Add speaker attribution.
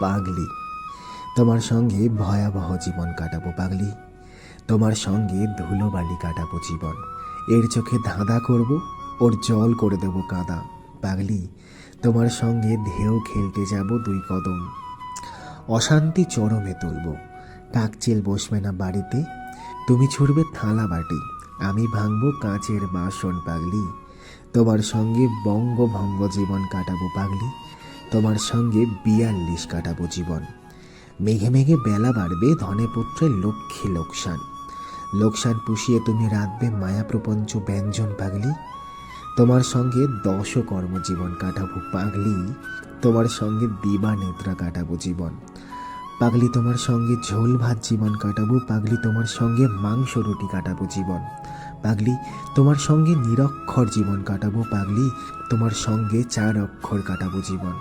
Speaker 1: পাগলি। তোমার সঙ্গে ভয়াবহ জীবন কাটাবো পাগলি। তোমার সঙ্গে ধুলোবালি কাটাবো জীবন। এর চোখে ধাঁধা করব, ওর জল করে দেবো কাদা। পাগলি, তোমার সঙ্গে ঢেউ খেলতে যাব দুই কদম। অশান্তি চরমে তুলব। কাকচিল বসবে না বাড়িতে। তুমি ছুড়বে থালা বাটি। আমি ভাঙবো কাঁচের বাসন, পাগলি। তোমার সঙ্গে বঙ্গভঙ্গ জীবন কাটাবো পাগলি। তোমার সঙ্গে বিয়াল্লিশ কাটাবো জীবন। মেঘে মেঘে বেলা বাড়বে ধনে পুত্রের লক্ষ্যে লোকসান। লোকসান পুষিয়ে তুমি রাঁধবে মায়া প্রপঞ্চ ব্যঞ্জন পাগলি। তোমার সঙ্গে দশ কর্মজীবন কাটাবো পাগলি। তোমার সঙ্গে দিবা নেত্রা কাটাবো জীবন। পাগলি তোমার সঙ্গে ঝোল ভাত জীবন কাটাবো, পাগলি তোমার সঙ্গে মাংস রুটি কাটাবো জীবন। পাগলি তোমার সঙ্গে নিরক্ষর জীবন কাটাবো, পাগলি তোমার সঙ্গে চার অক্ষর কাটাবো জীবন।